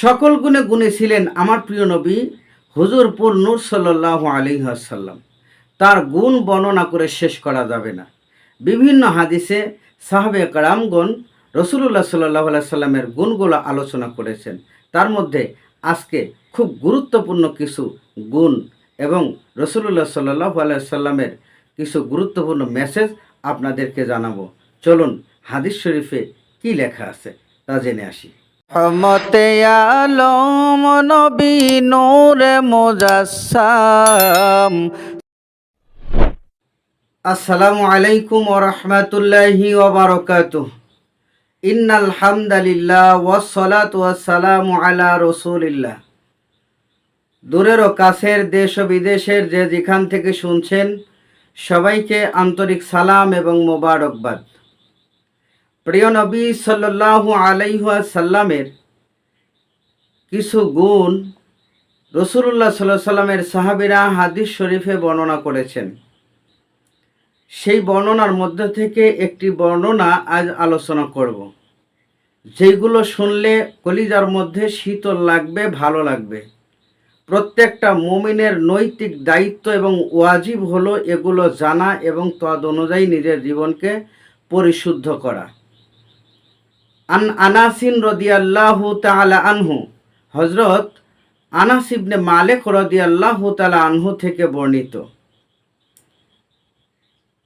সকল গুণে গুণে ছিলেন আমার প্রিয় নবী হুজুরপুর নূর সাল্লাহ আলী আসাল্লাম তার গুণ বর্ণনা করে শেষ করা যাবে না। বিভিন্ন হাদিসে সাহাবে কারামগণ রসুল্লাহ সাল্লাহ সাল্লামের গুণগুলো আলোচনা করেছেন। তার মধ্যে আজকে খুব গুরুত্বপূর্ণ কিছু গুণ এবং রসুল্লাহ সাল্লাহ সাল্লামের কিছু গুরুত্বপূর্ণ মেসেজ আপনাদেরকে জানাব। চলুন হাদিস শরীফে কি লেখা আছে তা জেনে আসি। রহমতে আলম নবী নূরে মুজাসসাম। আসসালামু আলাইকুম ওরহমতুল্লাহি ওবরকাত ইন্নাল হামদালিল্লাহ ওয়াসসালাত ওয়াসসালামু আলা রসুলিল্লাহ। দূরের ও কাছের দেশ ও বিদেশের যে যেখান থেকে শুনছেন, সবাইকে আন্তরিক সালাম এবং মোবারকবাদ। প্রিয় নবী সাল্লাল্লাহু আলাইহা সাল্লামের কিছু গুণ রসুল্লাহ সাল্লাহ সাল্লামের সাহাবিরা হাদিস শরীফে বর্ণনা করেছেন। সেই বর্ণনার মধ্যে থেকে একটি বর্ণনা আজ আলোচনা করব। যেগুলো শুনলে কলিজার মধ্যে শীতল লাগবে, ভালো লাগবে। প্রত্যেকটা মুমিনের নৈতিক দায়িত্ব এবং ওয়াজিব হলো এগুলো জানা এবং তদ অনুযায়ী নিজের জীবনকে পরিশুদ্ধ করা। আন আনাসিন রদিয়াল্লাহু তাআলা আনহু। হজরত আনাস ইবনে মালিক রদিয়াল্লাহু তাআলা আনহু থেকে বর্ণিত।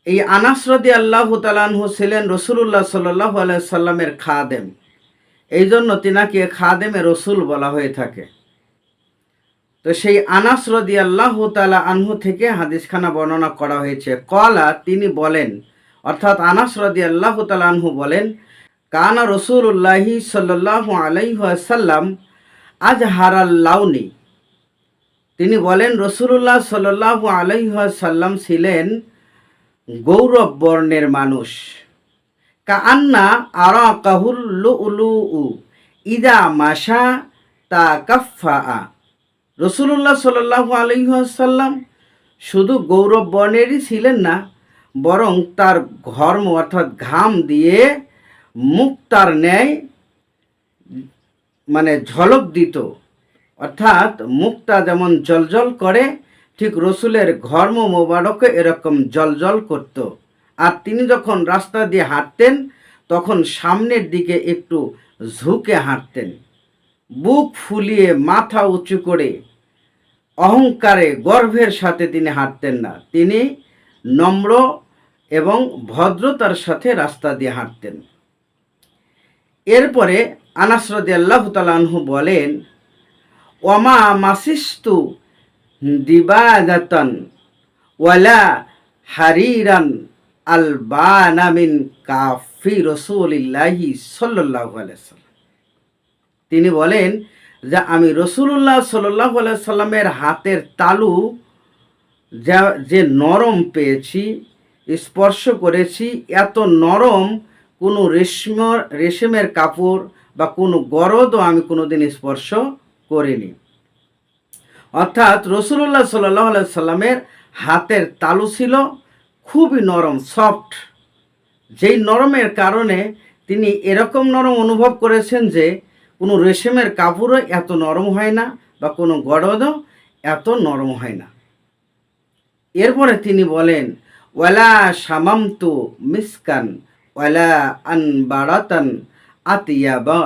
এই আনাস রদি আল্লাহ তালানহু ছিলেন রসুল্লাহ সাল্লাহ সাল্লামের খাদেম। এই জন্য তিনাকে খাদেমে রসুল বলা হয়ে থাকে। তো সেই আনাস রদি আল্লাহ তালা আনহু থেকে হাদিসখানা বর্ণনা করা হয়েছে। কলা তিনি বলেন, অর্থাৎ আনাস রদি আল্লাহ তালা আনহু বলেন কানা রসুল্লাহি সাল্লাহ আলাইসাল্লাম আজ হারাল্লাউনি তিনি বলেন রসুল্লাহ সাল্লাহ আলাইসাল্লাম ছিলেন গৌরব বর্ণের মানুষ। কান্না আরা কাহুল্লু উলু উ ইদা মাসা তা কাফা আ রসুল্লাহ সাল্লাহু আলহাসাল্লাম শুধু গৌরব বর্ণেরই ছিলেন না, বরং তার ঘর্ম অর্থাৎ ঘাম দিয়ে মুক্তার ন্যায় মানে ঝলক দিত। অর্থাৎ মুক্তা যেমন জলজল করে, ঠিক রসুলের ঘর্ম মোবারকে এরকম জলজল করত। আর তিনি যখন রাস্তা দিয়ে হাঁটতেন, তখন সামনের দিকে একটু ঝুঁকে হাঁটতেন। বুক ফুলিয়ে মাথা উঁচু করে অহংকারে গর্ভের সাথে তিনি হাঁটতেন না। তিনি নম্র এবং ভদ্রতার সাথে রাস্তা দিয়ে হাঁটতেন। এরপরে আনাসরদি আল্লাহ তালাহু বলেন ওমা মাসিস্তু দিবাদাতন ওয়ালা হারিরান আল বানামিন কাফি রসুলিল্লাহি সাল্লাহ তিনি বলেন যে, আমি রসুল্লাহ সাল্লাহ সাল্লামের হাতের তালু যা, যে নরম পেয়েছি, স্পর্শ করেছি, এত নরম কোনো রেশম, রেশমের কাপড় বা কোনো গরদও আমি কোনো কোনোদিন স্পর্শ করিনি। অর্থাৎ রসুল্লাহ সাল্লাহ সাল্লামের হাতের তালু ছিল খুবই নরম, সফট। যেই নরমের কারণে তিনি এরকম নরম অনুভব করেছেন যে কোনো রেশমের কাপড়ও এত নরম হয় না বা কোনো গরদও এত নরম হয় না। এরপরে তিনি বলেন, ওয়ালা সামামতু মিসকান ওয়ালা আন বারাতান আতিয়াবা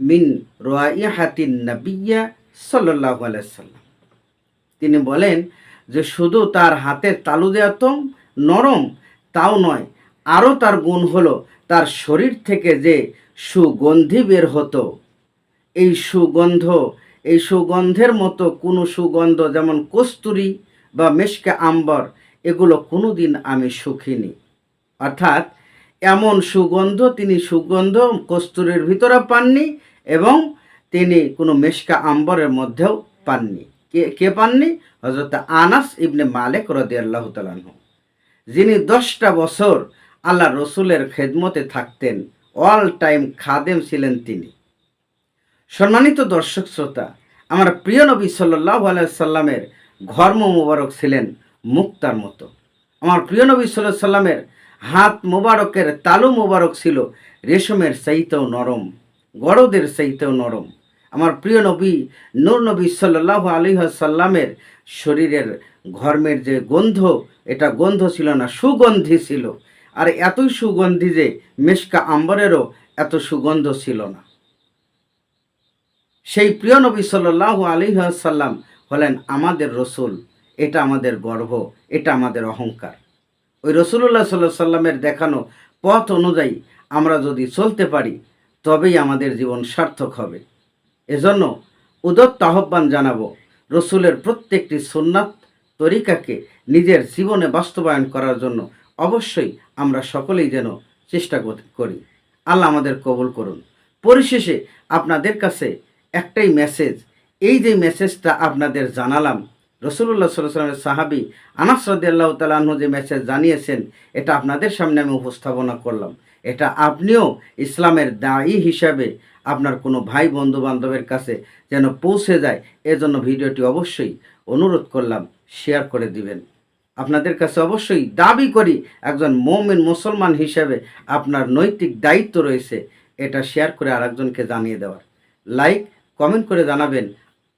মিন রাইহাতিন নাবিয়্যা সাল্লাল্লাহু আলাইহি সাল্লাম। তিনি বলেন যে শুধু তার হাতের তালু দেওয়া তো নরম, তাও নয়, আরও তার গুণ হলো তার শরীর থেকে যে সুগন্ধি বের হতো। এই সুগন্ধ, এই সুগন্ধের মতো কোনো সুগন্ধ যেমন কস্তুরি বা মেশকে আম্বর, এগুলো কোনো দিন আমি সুখিনি অর্থাৎ এমন সুগন্ধ, তিনি সুগন্ধ কস্তুরের ভিতরে পাননি এবং তিনি কোনো মেশকা আম্বরের মধ্যেও পাননি। কে কে পাননি? হজরত আনাস ইবনে মালিক রদি আল্লাহ তালাহ যিনি দশটা বছর আল্লাহ রসুলের খেদমতে থাকতেন, অল টাইম খাদেম ছিলেন তিনি। সম্মানিত দর্শক শ্রোতা, আমার প্রিয় নবী সাল্লাহ সাল্লামের ঘর্ম মোবারক ছিলেন মুক্তার মতো। আমার প্রিয় নবী সাল্লাহ সাল্লামের হাত মোবারকের তালু মোবারক ছিল, রেশমের চাইতেও নরম গড়দের চাইতেও নরম। আমার প্রিয় নবী, নূর নবী সাল্লাহ আলী সাল্লামের শরীরের ঘর্মের যে গন্ধ, এটা গন্ধ ছিল না, সুগন্ধি ছিল। আর এতই সুগন্ধি যে মেশকা আম্বরেরও এত সুগন্ধ ছিল না। সেই প্রিয় নবী সাল্লাহ আলী সাল্লাম হলেন আমাদের রসুল, এটা আমাদের গর্ব, এটা আমাদের অহংকার। ওই রসুল্লাহ সাল্লাহ সাল্লামের দেখানো পথ অনুযায়ী আমরা যদি চলতে পারি, তবেই আমাদের জীবন সার্থক হবে। এজন্য উদত্ত আহ্বান জানাব, রসুলের প্রত্যেকটি সুন্নাত তরিকাকে নিজের জীবনে বাস্তবায়ন করার জন্য অবশ্যই আমরা সকলেই যেন চেষ্টা করি আল্লাহ আমাদের কবুল করুন। পরিশেষে আপনাদের কাছে একটাই মেসেজ এই যে মেসেজটা আপনাদের জানালাম রসুল্লাহ সাল্লামের সাহাবি আনাস রদিয়াল্লাহ তালাহ যে মেসেজ জানিয়েছেন, এটা আপনাদের সামনে আমি উপস্থাপনা করলাম। এটা আপনিও ইসলামের দায়ী হিসাবে আপনার কোনো ভাই বন্ধু বান্ধবের কাছে যেন পৌঁছে যায়, এজন্য ভিডিওটি অবশ্যই অনুরোধ করলাম শেয়ার করে দিবেন। আপনাদের কাছে অবশ্যই দাবি করি, একজন মমিন মুসলমান হিসেবে আপনার নৈতিক দায়িত্ব রয়েছে, এটা শেয়ার করে আরেকজনকে জানিয়ে দেওয়ার। লাইক কমেন্ট করে জানাবেন,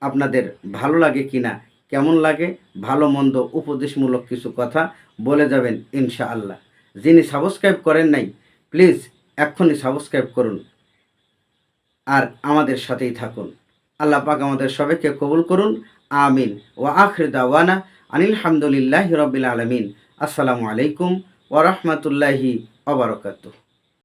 আপনাদের ভালো লাগে কিনা কেমন লাগে? ভালো, মন্দ, উপদেশমূলক কিছু কথা বলে যাবেন ইনশাআল্লাহ। যিনি সাবস্ক্রাইব করেন নাই, প্লিজ এক্ষুনি সাবস্ক্রাইব করুন আর আমাদের সাথেই থাকুন। আল্লাহ পাক আমাদের সবাইকে কবুল করুন। আমিন। ও আখর দাওয়ানা আনিল হামদুলিল্লাহ রবিল আলমিন। আসসালামু আলাইকুম ওরহমতুল্লাহি ওবরকাতুহ